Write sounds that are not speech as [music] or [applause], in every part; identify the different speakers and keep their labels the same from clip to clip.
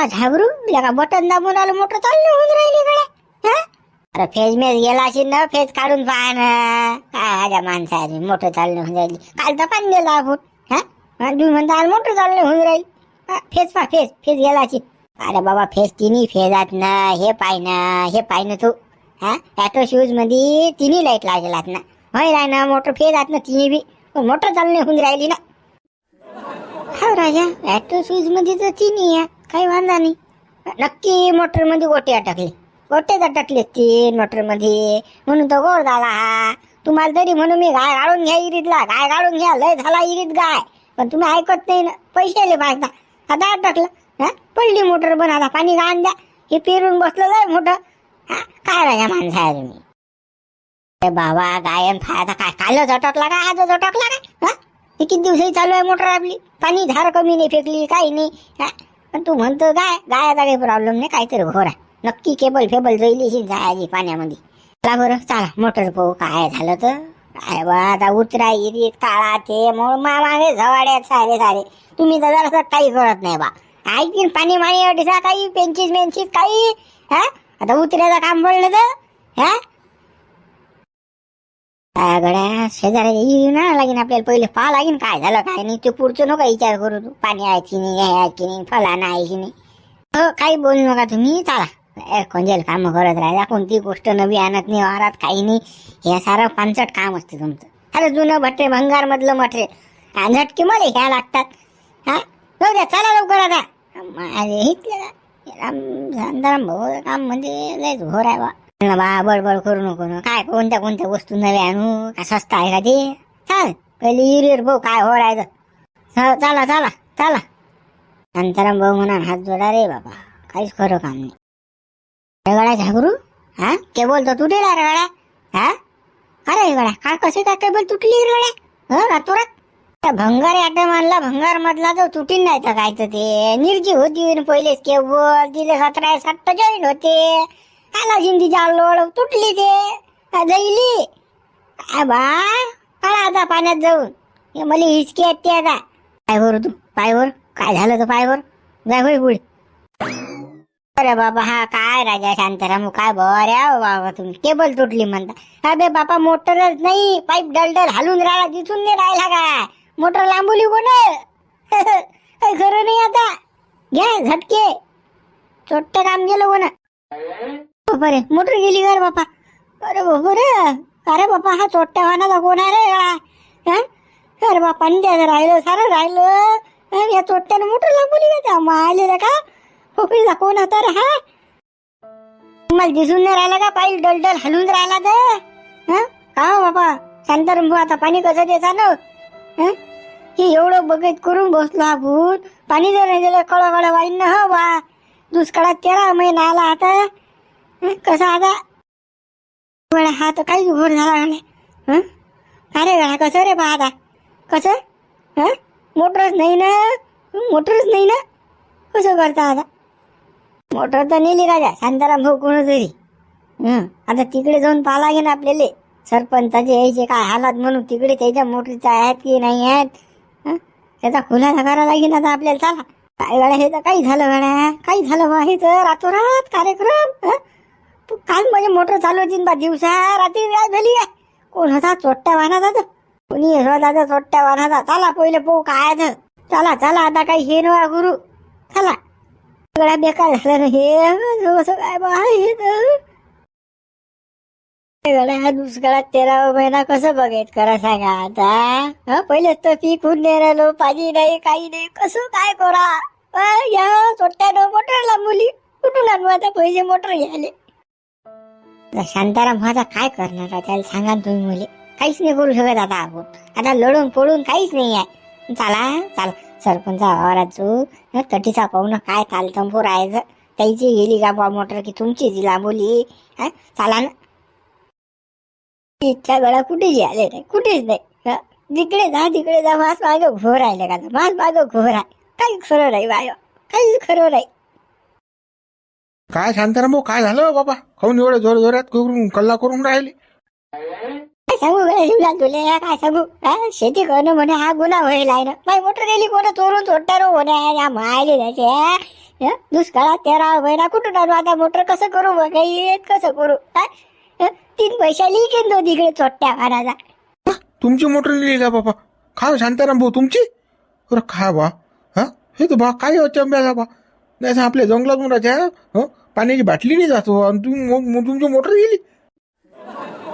Speaker 1: बाबा झाबरू का बटन दाबून आलं मोटर चाललं होऊन राहिली कडे अरे फेज मेज गेला अशी न फेज काढून पाहा ना. काय माझ्या माणसाने मोटर चालणं होऊन राहिली. काल तर पाणी दिलं आपण. हा? तुम्ही म्हणता मोटर चालणं होऊन राहील. हा, फेज पा फेज फेज गेला अशी अरे बाबा फेज तिन्ही फेजात ना हे पाय ना हे पाय ना तू. हा? ॲटो शूजमध्ये तिन्ही लाइट लागेलात ना. होय राय ना मोटर फेजात ना तिन्ही बी. मोटर चालणं होऊन राहिली ना. हा राजा ॲटो शूजमध्ये तर तिन्ही आहे. काही वांधा नाही. नक्की मोटरमध्ये गोटे अटकले गोटेच अटकले तीन मोटरमध्ये म्हणून तो गोड झाला. हा तुम्हाला तरी म्हणून मी गाय गाळून घ्या इरीतला. गाय गाळून घ्या. लय झाला इरीत गाय. पण तुम्ही ऐकत नाही ना. पैसे आले पाहता आता अटकलं हा? पडली मोटर पण आता. पाणी गाण द्या. हे पेरून बसलं लय मोठं. हा? काय राजा माणसा आहे तुम्ही अरे बाबा गायन फायदा काय? कालच अटकला का? आजच अटकला काय हा? किती दिवसही चालू आहे मोटर आपली. पाणी धार कमी नाही फेकली काही नाही. हा? पण तू म्हणतो काय गायाचा काही प्रॉब्लेम नाही काहीतरी घोर आहे. नक्की केबल फेबल जोईली जायची पाण्यामध्ये. चला बरं चला मोटर पाहू काय झालं तर. काय बा आता उतरा इरीत काळा ते मोळ मागे झवाड्यात सारे सारे. तुम्ही तर जरा काही करत नाही बा. ऐकीन पाणी माणी काही पेंचीस मेंचीस काही हा? आता उतऱ्याचं काम पडलं तर हा? काय गड्या? शेजाऱ्याच्या इरी ना लागेन आपल्याला पहिले पाहा लागेन. काय झालं काय नाही. ते पुढचं नका विचार करू तू. पाणी आहे की नाही हे आहे की नाही फलाना आहे की नाही. हो काही बोलू नका तुम्ही. चाला. ए, कोणजेल काम करत राहिला. कोणती गोष्ट नवी आणत नाही वारात काही नाही. हे सारं पानसट काम असते तुमचं. अरे जुनं भट्टे भंगार मधलं मटरे झटके मला घ्या लागतात. हा? जाऊ द्या चला लवकर आता. माझे हितले शांताराम भाऊ काम म्हणजे लयच घोर आहे बा. बा बडबड करू नको ना काय कोणत्या कोणत्या वस्तू नव्या आणू? का स्वस्त आहे का ते? चाल पहिले इरीर भाऊ काय हो राहायचं चला चला चला. शांताराम भाऊ म्हणा हात जोडा रे बाबा काहीच खरं काम नाही. अरे झागरू? हा? के बोलतो तुटेला अरे हा? अरे गड्या काय कसे काय केबल तुटली रे गड्या हो रातोरात? त्या भंगार आटम मानला भंगार मधला जो तुटीन नाही तर काय तर ते. निर्जी होती पहिलेच केबल दिले सतरा सट्ट जॉईन होते. आला जिंदीच्या लोळ तुटली ते. आ, जैली बा आला आता पाण्यात जाऊन. हे मला हिचकी आहेत ते आता. पायवर तू पायवर काय झालं तर पायवर जाय होय पुढे अरे बाबा हा काय राजा शांताराम काय बऱ्या बाबा तुम्ही. केबल तुटली म्हणता. अरे बापा मोटरच नाही. पाईप डलडल हालून राहिला तिथून नाही राहिला काय? मोटर लांबवली कोण? [laughs] काही खरं नाही आता. घ्या झटके. चोट्ट काम गेलं कोण? बरे. मोटर गेली का रे बापा? अरे बाबा रे अरे बापा हा चोट्ट्या वाहनाचा कोण आहे रे? हा? अरे बापा द्या राहिलं सारं राहिलं? या चोट्ट्यानं मोटर लांबवली का त्या? मायलेला का? खोकरीचा कोण आता रे हा? मला दिसून नाही राहिला का? पायी डलडल हलून राहिला तर? हा? का हो बापा? शांत भाऊ आता पाणी कसं द्यायचा ना? हे? एवढं बघत करून बसलो आपण पाणी जर नाही दिलं कळ कळ वाईन ना हो बा. दुष्काळात तेरा महिना आला आता. कसा आता? गड्या हा तर काही घोर झाला म्हणे. अरे गड्या कसं रे बा आता? कसं? हं? मोटरच नाही ना? मोटरच नाही ना? कसं करता आता? मोटर तर नेली राजा शांताराम भाऊ कोण तरी आता तिकडे जाऊन पाहा लागेल आपल्याला. सरपंचाचे यायचे काय हालात म्हणून तिकडे त्याच्या मोटरीचा आहेत की नाही आहेत? त्याचा खुलासा करावा लागेल आता आपल्याला. चला. काय गाड्या हे तर काही झालं गाड्या काही झालं बा हे तर रातोरात कार्यक्रम. तू म्हणजे मोटर चालू होती बा दिवसा रात्री काय झाली काय कोण होता? चोट्ट्या वाहनाचा तर. कोणी होता तर चोट्ट्या वाहनाचा. चला पहिले पो काय चला चला आता काही हे नवा गुरु. चला. सगळ्या बेकार झालं ना हे. असं काय बा हे गड्या दुष्काळात तेरावा महिना कसं बघायच करा सांगा आता. हा पहिलेच तर पीक होऊन नाही राहिलो पाणी नाही काही नाही. कसं काय करा? अं, या चोट्ट्यानं मोटरला मुली कुठून आणू आता? पहिले मोटर घ्यायले. शांताराम आता काय करणार त्याला सांगा तुम्ही मुले. काहीच नाही करू शकत आता आपण. आता लढून पडून काहीच नाही आहे. चला चला. सरपंच आवारात जाऊ. तटीचा पाहुणं काय तालतंपूर आहे त्याची गेली का बा मोटर की तुमची जी लांबोली हा चला ना. इच्छा गळा कुठेच आले नाही. कुठेच नाही. जिकडे जा तिकडे जा. मास माग घोर राहिले का? मास माग घोर आहे. काही खरं नाही बाय. काहीच खरं नाही.
Speaker 2: काय शांताराम भाऊ काय झालं बाबा? खाऊन एवढं जोर जोरात करून कल्ला करून राहिले.
Speaker 1: काय सांगू गड्या शिवला तुले काय सांगू? हा? शेती करणं म्हणे हा गुन्हा होईल आहे ना. मोटर गेली कोणा चोरून चोट्टारो म्हणे या मायले त्याचे हं? दुष्काळात तेरा महिना कुठून आणू? आता मोटर कसं करू मग? काही कसं करू? हा? हं? तीन पैसा लिहिकेन तो तिकडे चोट्ट्या वाणाचा
Speaker 2: तुमची मोटर लिहिली का बाबा? खा शांताराम भाऊ तुमची? अरे खा बा हा? हे तर बा काय अचंब्याचा बा? नाही तर आपल्या जंगलातून हं? पाण्याची बाटली नाही जातो आणि तुम्ही मो- मो- तुमची मोटर गेली.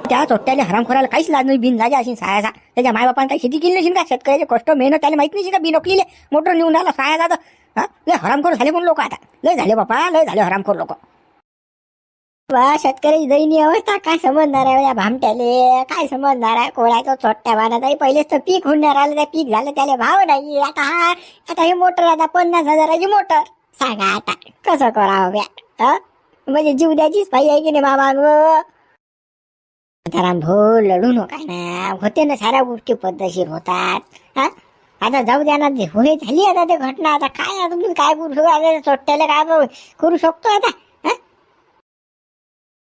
Speaker 1: त्या चोट्ट्याने हरामखोराला काहीच लाज नाही बिन लाजा अशी सायाचा त्याच्या मायबापान काही शेती केली नसेल का? शेतकऱ्याचे कष्ट मेहनत त्याला माहीत नाही का? बिनोकलीले मोटर नेऊन आला सायाचा तर हा? लय हरामखोर झाले पण लोक आता? लय झाले बापा लय झाले हरामखोर लोक. वा शेतकऱ्याची दयनीय अवस्था. काय समजणार आहे या भामट्याले? काय समजणार आहे? कोळ्याचं चोट्ट्या बाणाचा पहिलेच तर पीक होऊन नाही राहिलं त्या पीक झालं त्याला भाव नाही. आता हा आता हे मोटर आता पन्नास हजाराची मोटर. सांगा आता कसं करावं ब्या? हा म्हणजे जीव द्यायचीच पाहिजे आहे की नाही मामा राम भाऊ लढू नका ना होते ना साऱ्या गोष्टी पद्धतशीर होतात हा आता जाऊ द्या ना होय झाली आता ते घटना आता काय तुम्ही काय करू शकतो आता चोट्ट्याला काय करू शकतो आता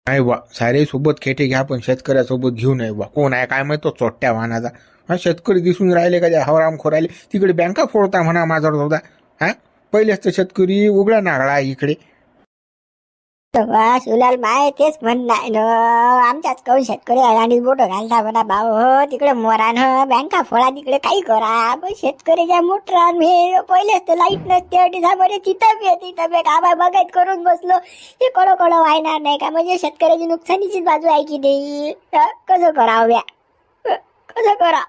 Speaker 2: नाही वा सारे सोबत खेटे घ्या पण शेतकऱ्यासोबत घेऊ नये बा कोण आहे काय माहितो चोट्ट्या वाहनाचा हा शेतकरी दिसून राहिले का हवराम खोराले तिकडे बँका फोडता म्हणा माझा होता हा पहिलेच तर शेतकरी उघडा नागळा इकडे
Speaker 1: शिवलाल माय तेच म्हणणार न आमच्याच कौन शेतकरी आणि बोट घालता म्हणा भाऊ. हो तिकडे मोरान बँका फोडा तिकडे काही करा. पण शेतकऱ्याच्या मोटरान हे पहिलेच तर लाइट नसते डिसामध्ये तिथं बी तिथं बी कामा बघत करून बसलो. हे कळो कळो व्हायणार नाही का? म्हणजे शेतकऱ्याची नुकसानीचीच बाजू आहे की नाही? कसं करावं व्या कसं करा?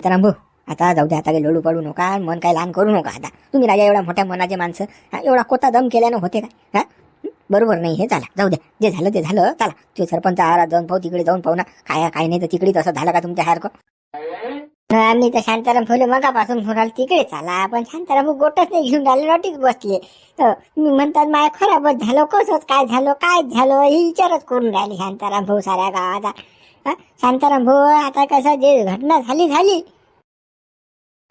Speaker 1: तर भाऊ आता जाऊ द्या आता काही लोडू पडू नका. मन काही लहान करू नका आता. तुम्ही राजा एवढ्या मोठ्या मनाचे माणसं. एवढा कोता दम केल्यानं होते काय? हा? बरोबर नाही हे चला जाऊ द्या जे झालं ते झालं. चला. ते सरपंच आहारात जाऊन पाहू तिकडे जाऊन पाहू ना. काय काय नाही तर तिकडे तसं झालं का तुमच्या सारखं आम्ही तर शांताराम फुले मगापासून फुराल तिकडे चाला पण शांताराम गोटच नाही घेऊन राहिले नोटीस बसले. तर मी म्हणतात माय खराबच झालं कसंच काय झालं काय झालं? हे विचारच करून राहिले शांताराम भाऊ साऱ्या गावाचा. हा? शांताराम भाऊ आता कसं जे घटना झाली झाली.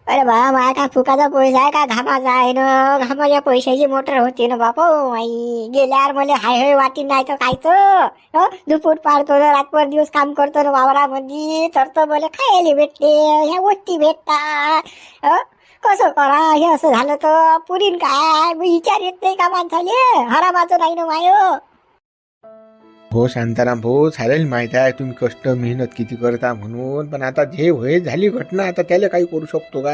Speaker 1: अरे बा माया का फुकाचा पैसा आहे का? घामाचा आहे ना. घामाच्या पैशाची मोटर होती ना बापा माई गेल्यावर मला हाय हाय वाटी नाही तर कायचं दुपूट पाडतो ना रातभर दिवस काम करतो ना वावरामध्ये. तर तर मला खायला भेटते ह्या गोष्टी भेटतात. कसं करा? हे असं झालं तर पुरीन काय? विचार येत नाही का माणसाले? हरामाचं नाही ना माय?
Speaker 2: हो शांताराम भाऊ चालेल माहीत आहे तुम्ही कष्ट मेहनत किती करता म्हणून पण आता जे होय झाली घटना आता त्याला काही करू शकतो का?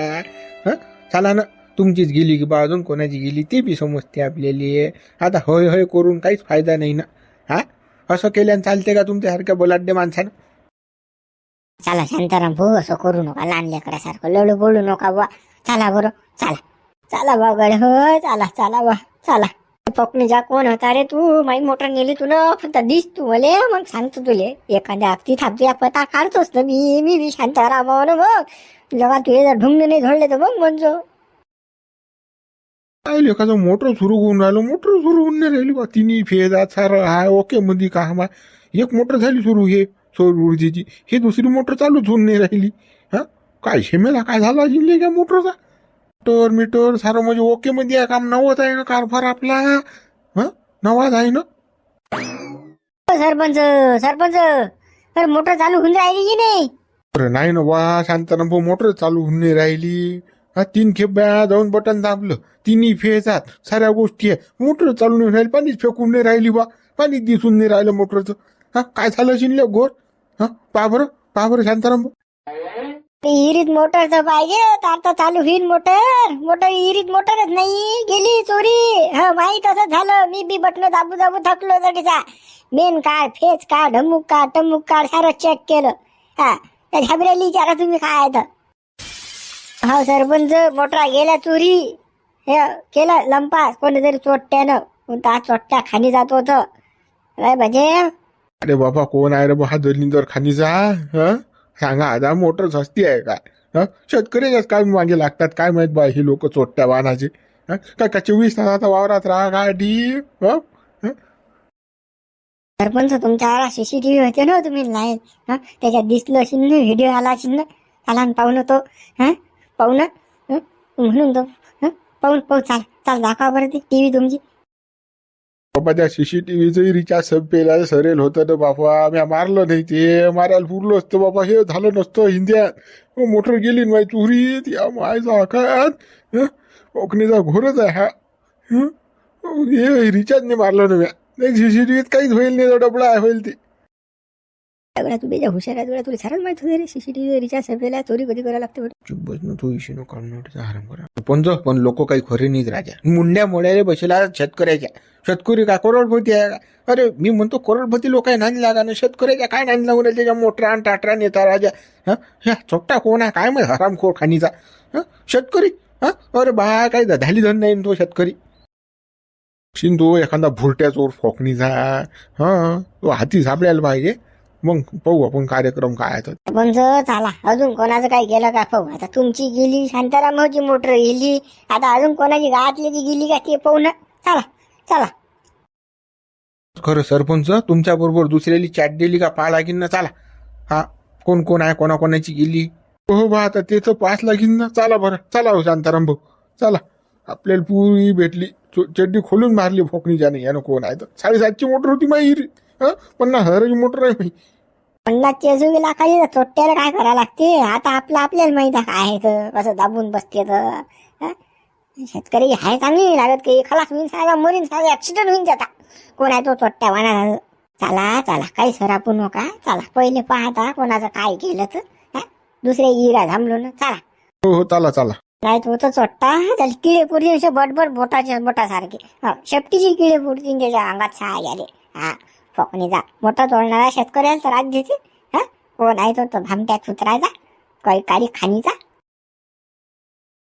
Speaker 2: हां? चला ना तुमचीच गेली की बा अजून कोणाची गेली ती बी समजते आपल्याला. आता होय होय करून काहीच फायदा नाही ना. हा? असं केल्यानं चालते का तुमच्यासारख्या बोलाड्य माणसानं?
Speaker 1: चला शांताराम भाऊ असं करू नका लहान लेकरासारखं लढू बोलू नका बा चला बरं चला. चला बा गड हो चला चला बा चला. पकनी जा कोण होता रे तू माई मोटर नेली तू ना फक्त दिस तू मले मग सांगतो तुले. एखाद्या हप्ती या पता काढतोस ना मी मी बी शांताराम ना मग. जेव्हा तुझे जर ढुंग नाही धरले तर मग म्हणजो.
Speaker 2: काय एखादं मोटर सुरू होऊन राहिलो मोटर सुरू होऊन नाही राहिली बा. तिन्ही फेज सर हाय ओके मध्ये काम एक मोटर झाली सुरू हे सौर ऊर्जेची. हे दुसरी मोटर चालूच होऊन नाही राहिली. हा? काय शेमेला काय झालं जिल्हे का मोटरचा? मीटर मीटर सारं म्हणजे ओके मध्ये आहे काम नवत आहे ना कारभार आपला. हा? नवाज आहे ना?
Speaker 1: ओ सरपंच सरपंच. तर मोटर चालू होऊन राहिली की नाही?
Speaker 2: अरे नाही ना वा शांताराम भाऊ मोटर चालू होऊन नाही राहिली. हा तीन खेप बॅ जाऊन बटन दाबलं. तिन्ही फेजात साऱ्या गोष्टी आहे. मोटर चालू नाही राहिली पाणीच फेकून नाही राहिली बा. पाणी दिसून नाही राहिलं मोटरचं. हा काय झालं शिनले घोर? हा पा बरं पा बरं शांताराम भाऊ.
Speaker 1: ते इरीत मोटर तर पाहिजे तर आता चालू होईल मोटर. मोटर विहिरीत मोटरच नाही. गेली चोरी. हा माहीत असं झालं. मी बी बटन दाबू दाबू थकलो जडीचा. मेन कार्ड फेस कार्ड ढमुक कार्ड टमुक कार्ड सारं चेक केलं. हा त्या विचारा तुम्ही काय तर हा सरपंच मोटरा गेल्या चोरी. हे केलं लंपास. कोणीतरी चोट्ट्यानं. कोणता चोट्ट्या खाली जात होतं. काय म्हणजे
Speaker 2: अरे बाबा कोण आहे रे बा? हा खाली जा. हा? सांगा आता मोटर सस्ती आहे काय? शेतकरीच काय मागे लागतात? काय माहीत बा ही लोक चोट्ट्या वाहनाचे. हा? काय का चोवीस तासाचा वावरात राहा गाडी डी? हा?
Speaker 1: सरपंच तुमच्या सीसीटीव्ही होते ना हो तुम्ही लाईन? हा? त्याच्यात दिसलं असेल ना व्हिडिओ आला असेल ना आला ना पाहून तो हा? पाहू ना हं? म्हणून तो हं? पाहून पाहू चाल चाल दाखवा बरं ते टीव्ही तुमची.
Speaker 2: बाबा त्या सीसीटीव्हीचं रिचार्ज संपेला सरेल होतं ना बाबा. म्या मारलं नाही ते. मारायला पुरलो असतं बाबा. हे झालं नसतं. हिंद्यात मोटर गेली ना माझी चोरी. त्या मायचा आकात कोकणीचा घोरच आहे हा. हं? हे रिचार्ज नाही मारलं ना म्या नाही सीसीटीव्हीत काहीच होईल नाही. तो डबडा आहे होईल ते.
Speaker 1: सगळ्या तू बेजा हुशार आहे तुला तुला सारच माहीत होते रे. सीसीटीव्ही रिचार्ज सगळ्याला चोरी कधी करायला लागते.
Speaker 2: चुप बस ना तू इशू नको आराम करा. पण जो पण लोक काही खरे नाहीत राजा. मुंड्या मोड्याला बसला शेतकऱ्याच्या. शेतकरी काय करोडपती आहे? का? अरे मी म्हणतो करोडपती लोक आहे नांद लागा ना. शेतकऱ्याच्या काय नाणी लागून राहिले? त्याच्या आणि टाटरा नेता राजा. ह्या चोट्टा कोण आहे? काय मग हरामखोर खानीचा शेतकरी? हा? अरे बा काय धाली धन नाही तो शेतकरी. शिंदो एखादा भुरट्या चोर फोकणीचा. हा? तो हाती झापल्याला पाहिजे. मग पाहू आपण कार्यक्रम काय तर.
Speaker 1: पण जो चला अजून कोणाचं काय गेलं का पाहू? आता तुमची गेली शांतारामची मोटर गेली आता अजून कोणाची गावातली गेली का ते पाहू ना. चला. चला.
Speaker 2: खरं सरपंच तुमच्या बरोबर दुसऱ्याली चॅट दिली का पाहा लागीन ना चला. हा कोण कोण आहे कोणाकोणाची गेली? हो बा आता ते तर पास लागीन ना. चला बरं चला हो शांताराम भाऊ. चला. आपल्याला पुरी भेटली. चो- चड्डी खोलून मारली फोकणीच्या नाही यानं कोण आहे तर? साडेसातची मोटर होती माही हा? पन्नास हजाराची मोटर आहे माही
Speaker 1: पन्नासची अजून लाखाची तर चोट्ट्याला काय करावं लागते? आता आपलं आपल्याला माहीत आहे काय आहे तर कसं दाबून बसते तर. हं? शेतकरी आहे चांगली नाही लागत की खलास होईन साधा मरीन साधा ऍक्सिडेंट होईन त्याचा. कोण आहे तो चोट्ट्या वाना चला चला काही सरापू नका चला पहिले पाहता कोणाचं काय केलं तर हं? दुसरे इरा थांबलो ना चला.
Speaker 2: हो हो चला चला.
Speaker 1: नाही तो तो चोट्टा त्याला किडे पुरते असे बटबट बोटाचे बोटासारखे. हो, शेपटीची किडे पुरतील त्याच्या अंगात सहा गेले. हा फोकणीचा मोठा तोडणारा शेतकऱ्याला तर राग देते हा कोण आहे तो तो भामट्या कुत्रायचा काही काही खाणीचा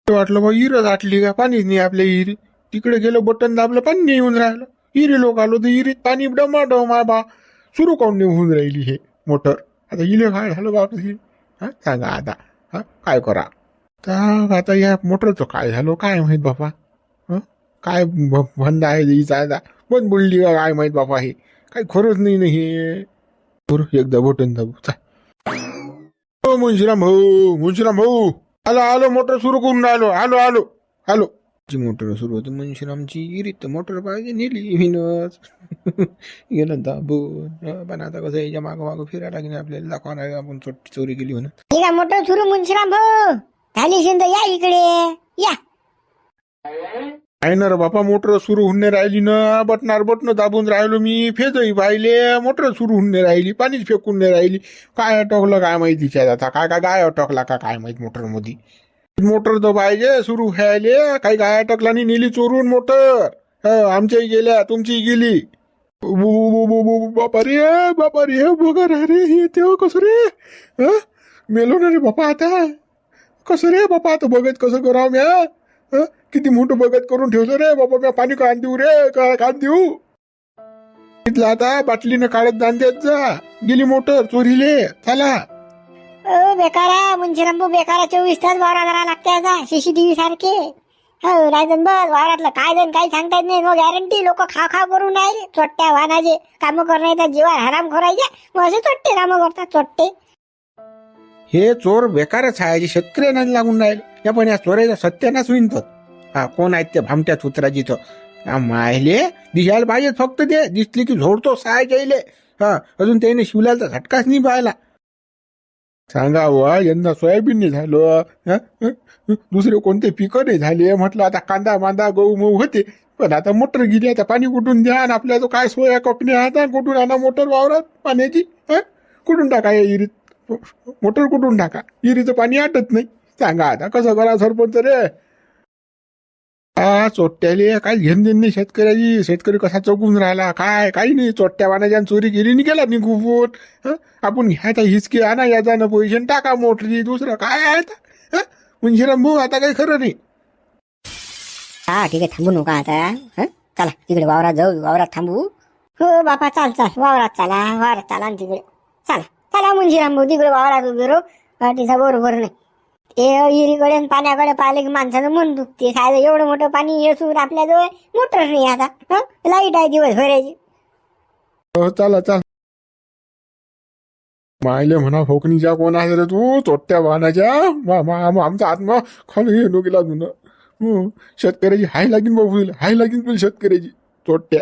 Speaker 2: वाटलं बा इरं दाटली का पाणीच नाही आपल्या इरी? तिकडे गेलं बटन दाबलं पाणी नाही येऊन राहिलं. इरी लोक आलो तर इरीत पाणी डमा डमा बा. सुरू काऊन नाही होऊन राहिली हे मोटर? आता इले काय झालं बाप हा सांगा आता हा काय करा? तर आता या मोटरचं काय झालं काय माहीत बापा? हं? काय बंद आहे हिचा आता बंद बुडली काय माहीत बापा हे? काही खरंच नाही ना हे. बरं एकदा बटन दाबू चा. हो मुंशीराम भाऊ मुंशीराम भाऊ. आलो आलो मोटर सुरू करून आलो आलो आलो आलो. जी मोटर सुरू होती आमची इरीत मोटर पाहिजे नेली विनच [laughs] गेलं दाबून. पण आता कसं याच्या मागं मागं फिरायला लागेल आपल्याला दाखवा आपण चोटी चोरी केली म्हणून.
Speaker 1: ठीक आहे मोठं सुरू मुंशीराम भाऊ. झाली शिंद या इकडे. या.
Speaker 2: आहे ना रे बापा मोटर सुरू होऊन नाही राहिली ना. बटणार बटणं दाबून राहिलो मी. फेजही पाहिले. मोटर सुरू होऊन नाही राहिली. पाणीच फेकून नाही राहिली. काय अटकलं काय माहिती आता? काय काय गाय अटकला का काय माहीत मोटरमध्ये? मोटर तर पाहिजे सुरू व्हायले. काही गाय अटकला नाही नेली चोरून मोटर. आमच्याही गेल्या तुमची गेली. बु- बु- बु- बु- बु- बापा रे बापा रे बघा रे हे तेव्हा कसं रे? मेलो ना रे बापा आता. कसं रे बापा आता बघत कसं करावं म्या? हं? किती मोठं बघत करून ठेवलं रे? बाबा मी पाणी कान देऊ रे. का काढ देऊ? तिथलं आता बाटलीनं काढत दांद्यात जा. गेली मोटर चोरीले. चला.
Speaker 1: ओ बेकारा मुंशीराम बेकारा चोवीस तास वावरात राहा लागते आता. सीसीटीव्ही सारखे. हो राजन बस वावरातलं काय जण काही सांगता येत नाही. मग गॅरंटी लोक खा खा करून राहिले. चोट्ट्या वाहनाचे कामं करण्याचा जीवा हराम खोरायचे. मग असे चोट्टे कामं करतात चोट्टे.
Speaker 2: हे चोर बेकारच आहे जे शेतकऱ्यांना लागून राहील. या पण या चोराचा सत्यानाच होईन तर हा कोण आहेत त्या भामट्या सुत्राची तर माहिले दिसायला पाहिजे फक्त ते. दिसली की झोडतो साय जाईले हा अजून त्याने शिवल्याला तर झटकाच नाही पाहिला. सांगा वा यंदा सोयाबीन नाही झालं. दुसरे कोणते पिकं नाही झाले. म्हटलं आता कांदा मांदा गहू मऊ होते. पण आता मोटर गेली आता पाणी कुठून द्या आणि आपल्या तो काय सोया कपणे आता कुठून आणा मोटर वावरात पाण्याची? कुठून टाका या इरीत मोटर कुठून टाका? विहिरीचं पाणी आटत नाही. सांगा आता कसं करा सरपंच रे? हा चोट्ट्याले काय घेण देण नाही शेतकऱ्याची. शेतकरी कसा चौकून राहिला? काय काही नाही. चोट्ट्या वाण्याच्या चोरी केली नाही गेला निघून हं? आपण घ्यायचा हिसकी आणा याचा ना पैसे टाका मोटरी. दुसरं काय आहे आता? हं? मुंशीराम भाऊ आता काही खरं नाही.
Speaker 1: हा ठीक आहे थांबू नका आता. हं? चला तिकडे वावरात जाऊ वावरात थांबू. हो बापा चाल चाल. वावरात चला वावरात चला आणि तिकडे. चला. त्याला मुंशीराम तिकडे वावरात उभे राहू. पाठीचा बरोबर नाही. ते हिरीकडे पाण्याकडे पाहिले की माणसाचं मन दुखते साधं एवढं मोठं पाणी येसून आपल्याजवळ मोटर नाही आता. हं? लाइट आहे दिवस भरायची
Speaker 2: हो चला चाल. मायले म्हणा फोकणीच्या कोण आहे रे तू? चोट्ट्या वाहनाच्या? आमचा आत्मा खाली येऊन गेला तुनं शेतकऱ्याची हाय लागीन बाबू हाय लागीन तुला शेतकऱ्याची. चोट्ट्या